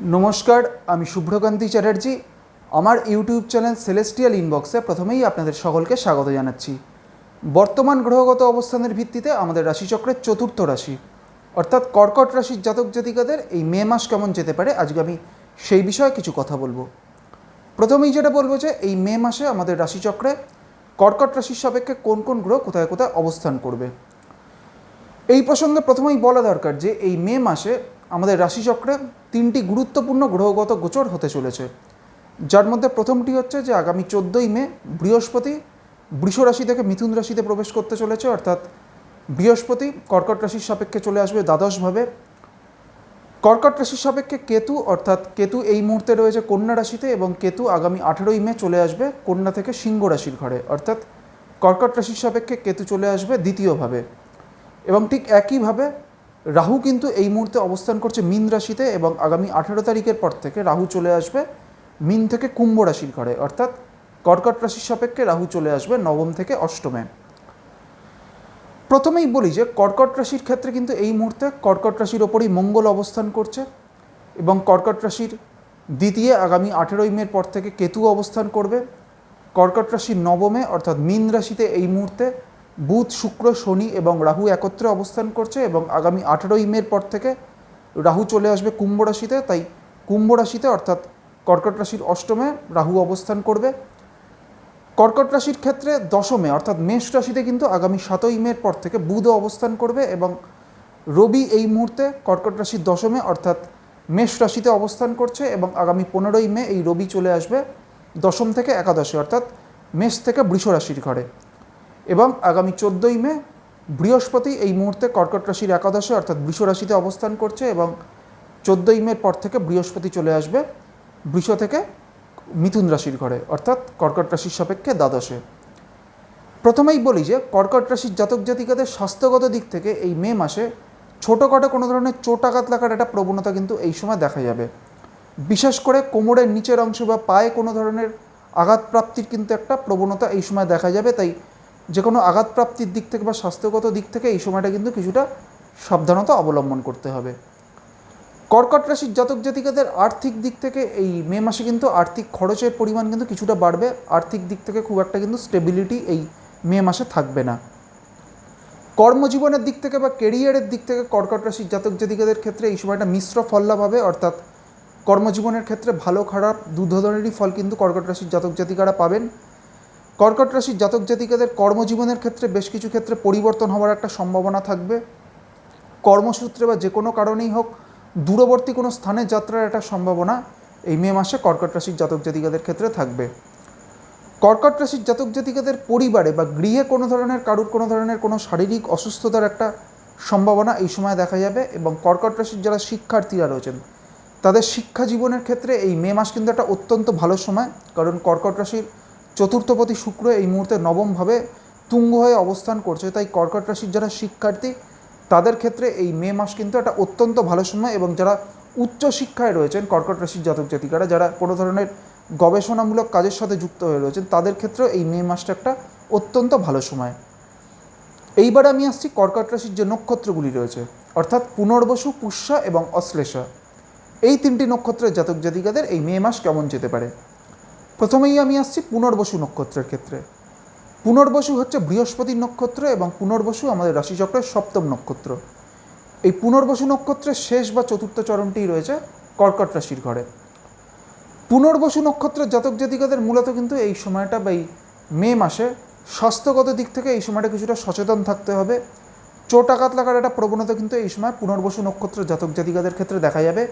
নমস্কার, আমি শুভ্রকান্তি চ্যাটার্জি। আমার ইউটিউব চ্যানেল সেলেস্টিয়াল ইনবক্সে প্রথমেই আপনাদের সকলকে স্বাগত জানাচ্ছি। বর্তমান গ্রহগত অবস্থানের ভিত্তিতে আমাদের রাশিচক্রের চতুর্থ রাশি, অর্থাৎ কর্কট রাশির জাতক জাতিকাদের এই মে মাস কেমন যেতে পারে আজকে আমি সেই বিষয়ে কিছু কথা বলব। প্রথমেই যেটা বলব যে, এই মে মাসে আমাদের রাশিচক্রে কর্কট রাশির সাপেক্ষে কোন কোন গ্রহ কোথায় কোথায় অবস্থান করবে। এই প্রসঙ্গে প্রথমেই বলা দরকার যে, এই মে মাসে আমাদের রাশিচক্রে তিনটি গুরুত্বপূর্ণ গ্রহগত গোচর হতে চলেছে। যার মধ্যে প্রথমটি হচ্ছে যে আগামী চোদ্দোই মে বৃহস্পতি বৃষ রাশি থেকে মিথুন রাশিতে প্রবেশ করতে চলেছে, অর্থাৎ বৃহস্পতি কর্কট রাশির সাপেক্ষে চলে আসবে দ্বাদশভাবে। কর্কট রাশির সাপেক্ষে কেতু, অর্থাৎ কেতু এই মুহূর্তে রয়েছে কন্যা রাশিতে এবং কেতু আগামী আঠেরোই মে চলে আসবে কন্যা থেকে সিংহ রাশির ঘরে, অর্থাৎ কর্কট রাশির সাপেক্ষে কেতু চলে আসবে দ্বিতীয়ভাবে। এবং ঠিক একইভাবে রাহু কিন্তু এই মুহূর্তে অবস্থান করছে মীন রাশিতে এবং আগামী আঠেরো তারিখের পর থেকে রাহু চলে আসবে মীন থেকে কুম্ভ রাশির ঘরে। অর্থাৎ কর্কট রাশির সাপেক্ষে রাহু চলে আসবে নবম থেকে অষ্টমে। প্রথমেই বলি যে কর্কট রাশির ক্ষেত্রে কিন্তু এই মুহূর্তে কর্কট রাশির ওপরই মঙ্গল অবস্থান করছে এবং কর্কট রাশির দ্বিতীয় আগামী আঠেরোই মের পর থেকে কেতু অবস্থান করবে। কর্কট রাশির নবমে অর্থাৎ মীন রাশিতে এই মুহূর্তে বুধ, শুক্র, শনি এবং রাহু একত্রে অবস্থান করছে এবং আগামী আঠেরোই মের পর থেকে রাহু চলে আসবে কুম্ভ রাশিতে। তাই কুম্ভ রাশিতে অর্থাৎ কর্কট রাশির অষ্টমে রাহু অবস্থান করবে। কর্কট রাশির ক্ষেত্রে দশমে অর্থাৎ মেষ রাশিতে কিন্তু আগামী সাতই মের পর থেকে বুধও অবস্থান করবে এবং রবি এই মুহূর্তে কর্কট রাশির দশমে অর্থাৎ মেষ রাশিতে অবস্থান করছে এবং আগামী পনেরোই মে এই রবি চলে আসবে দশম থেকে একাদশে অর্থাৎ মেষ থেকে বৃষ রাশির ঘরে। এবং আগামী চোদ্দোই মে বৃহস্পতি এই মুহূর্তে কর্কট রাশির একাদশে, অর্থাৎ বৃষ রাশিতে অবস্থান করছে এবং চোদ্দোই মের পর থেকে বৃহস্পতি চলে আসবে বৃষ থেকে মিথুন রাশির ঘরে, অর্থাৎ কর্কট রাশির সাপেক্ষে দ্বাদশে। প্রথমেই বলি যে, কর্কট রাশির জাতক জাতিকাদের স্বাস্থ্যগত দিক থেকে এই মে মাসে ছোটোখাটো কোনো ধরনের চোট আঘাত লাগার একটা প্রবণতা কিন্তু এই সময় দেখা যাবে। বিশেষ করে কোমরের নিচের অংশ বা পায়ে কোনো ধরনের আঘাতপ্রাপ্তির কিন্তু একটা প্রবণতা এই সময় দেখা যাবে, তাই যে কোনো আঘাত প্রাপ্তির দিক থেকে বা স্বাস্থ্যগত দিক থেকে এই সময়টা কিন্তু কিছুটা সাবধানতা অবলম্বন করতে হবে। কর্কট রাশির জাতক জাতিকাদের আর্থিক দিক থেকে এই মে মাসে কিন্তু আর্থিক খরচের পরিমাণ কিন্তু কিছুটা বাড়বে। আর্থিক দিক থেকে খুব একটা কিন্তু স্টেবিলিটি এই মে মাসে থাকবে না। কর্মজীবনের দিক থেকে বা কেরিয়ারের দিক থেকে কর্কট রাশির জাতক জাতিকাদের ক্ষেত্রে এই সময়টা মিশ্র ফল লাভ হবে। অর্থাৎ কর্মজীবনের ক্ষেত্রে ভালো খারাপ দু ধরনেরই ফল কিন্তু কর্কট রাশির জাতক জাতিকারা পাবেন। কর্কট রাশির জাতক জাতিকাদের কর্মজীবনের ক্ষেত্রে বেশ কিছু ক্ষেত্রে পরিবর্তন হওয়ার একটা সম্ভাবনা থাকবে। কর্মসূত্রে বা যে কোনো কারণেই হোক, দূরবর্তী কোনো স্থানে যাত্রার একটা সম্ভাবনা এই মে মাসে কর্কট রাশির জাতক জাতিকাদের ক্ষেত্রে থাকবে। কর্কট রাশির জাতক জাতিকাদের পরিবারে বা গৃহে কোনো ধরনের কারুর কোনো ধরনের কোনো শারীরিক অসুস্থতার একটা সম্ভাবনা এই সময় দেখা যাবে এবং কর্কট রাশির যারা শিক্ষার্থীরা রয়েছেন, তাদের শিক্ষা জীবনের ক্ষেত্রে এই মে মাস কিন্তু একটা অত্যন্ত ভালো সময়। কারণ কর্কট রাশির চতুর্থপতি শুক্র এই মুহূর্তে নবমভাবে তুঙ্গ হয়ে অবস্থান করছে। তাই কর্কট রাশির যারা শিক্ষার্থী, তাদের ক্ষেত্রে এই মে মাস কিন্তু একটা অত্যন্ত ভালো সময় এবং যারা উচ্চ শিক্ষায় রয়েছেন, কর্কট রাশির জাতক জাতিকারা, যারা কোনো ধরনের গবেষণামূলক কাজের সাথে যুক্ত হয়ে রয়েছেন, তাদের ক্ষেত্রেও এই মে মাসটা একটা অত্যন্ত ভালো সময়। এইবার আমি আসছি কর্কট রাশির যে নক্ষত্রগুলি রয়েছে, অর্থাৎ পুনর্বসু, পুষ্যা এবং অশ্লেষা। এই তিনটি নক্ষত্রের জাতক জাতিকাদের এই মে মাস কেমন যেতে পারে? প্রথমেই আমি আসছি পুনর্বসু নক্ষত্রের ক্ষেত্রে। পুনর্বসু হচ্ছে বৃহস্পতির নক্ষত্র এবং পুনর্বসু আমাদের রাশিচক্রের সপ্তম নক্ষত্র। এই পুনর্বসু নক্ষত্রের শেষ বা চতুর্থ চরণটি রয়েছে কর্কট রাশির ঘরে। পুনর্বসু নক্ষত্রের জাতক জাতিকাদের মূলত কিন্তু এই সময়টা বা এই মে মাসে স্বাস্থ্যগত দিক থেকে এই সময়টা কিছুটা সচেতন থাকতে হবে। চোট আঘাত লাগার একটা প্রবণতা কিন্তু এই সময় পুনর্বসু নক্ষত্রের জাতক জাতিকাদের ক্ষেত্রে দেখা যাবে।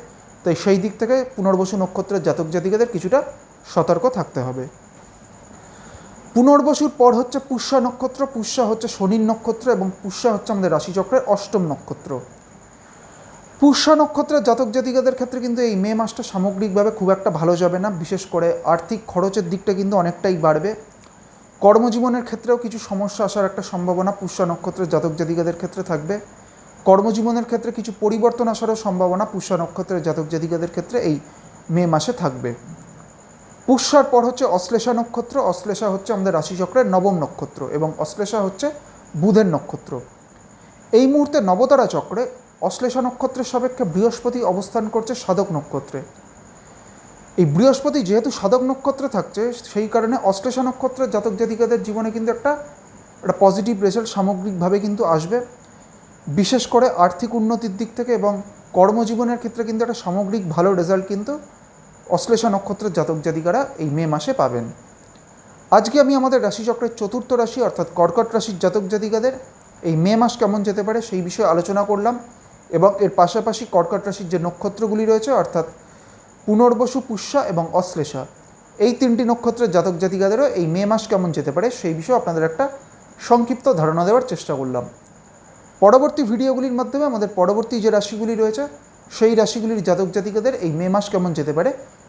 তাই সেই দিক থেকে পুনর্বসু নক্ষত্রের জাতক জাতিকাদের কিছুটা সতর্ক থাকতে হবে। পুনর্বসুর পর হচ্ছে পুষ্যা নক্ষত্র, পুষ্যা হচ্ছে শনির নক্ষত্র এবং পুষ্যা হচ্ছে আমাদের রাশিচক্রের অষ্টম নক্ষত্র। পুষ্যা নক্ষত্রের জাতক জাতিকাদের ক্ষেত্রে কিন্তু এই মে মাসটা সামগ্রিকভাবে খুব একটা ভালো যাবে না। বিশেষ করে আর্থিক খরচের দিকটা কিন্তু অনেকটাই বাড়বে। কর্মজীবনের ক্ষেত্রেও কিছু সমস্যা আসার একটা সম্ভাবনা পুষ্যা নক্ষত্রের জাতক জাতিকাদের ক্ষেত্রে থাকবে। কর্মজীবনের ক্ষেত্রে কিছু পরিবর্তন আসারও সম্ভাবনা পুষ্যা নক্ষত্রের জাতক জাতিকাদের ক্ষেত্রে এই মে মাসে থাকবে। পুষ্যার পর হচ্ছে অশ্লেষা নক্ষত্র, অশ্লেষা হচ্ছে আমাদের রাশিচক্রের নবম নক্ষত্র এবং অশ্লেষা হচ্ছে বুধের নক্ষত্র। এই মুহূর্তে নবতারা চক্রে অশ্লেষা নক্ষত্রের সাপেক্ষে বৃহস্পতি অবস্থান করছে সাধক নক্ষত্রে। এই বৃহস্পতি যেহেতু সাধক নক্ষত্রে থাকছে, সেই কারণে অশ্লেষা নক্ষত্রের জাতক জাতিকাদের জীবনে কিন্তু একটা একটা পজিটিভ রেজাল্ট সামগ্রিকভাবে কিন্তু আসবে। বিশেষ করে আর্থিক উন্নতির দিক থেকে এবং কর্মজীবনের ক্ষেত্রে কিন্তু একটা সামগ্রিক ভালো রেজাল্ট কিন্তু অশ্লেষা নক্ষত্রের জাতক জাতিকারা এই মে মাসে পাবেন। আজকে আমি আমাদের রাশিচক্রের চতুর্থ রাশি অর্থাৎ কর্কট রাশির জাতক জাতিকাদের এই মে মাস কেমন যেতে পারে সেই বিষয়ে আলোচনা করলাম এবং এর পাশাপাশি কর্কট রাশির যে নক্ষত্রগুলি রয়েছে অর্থাৎ পুনর্বসু পুষ্যা এবং অশ্লেষা, এই তিনটি নক্ষত্রের জাতক জাতিকাদেরও এই মে মাস কেমন যেতে পারে সেই বিষয়ে আপনাদের একটা সংক্ষিপ্ত ধারণা দেওয়ার চেষ্টা করলাম। পরবর্তী ভিডিওগুলির মাধ্যমে আমাদের পরবর্তী যে রাশিগুলি রয়েছে, সেই রাশিগুলির জাতক জাতিকাদের এই মে মাস কেমন যেতে পারে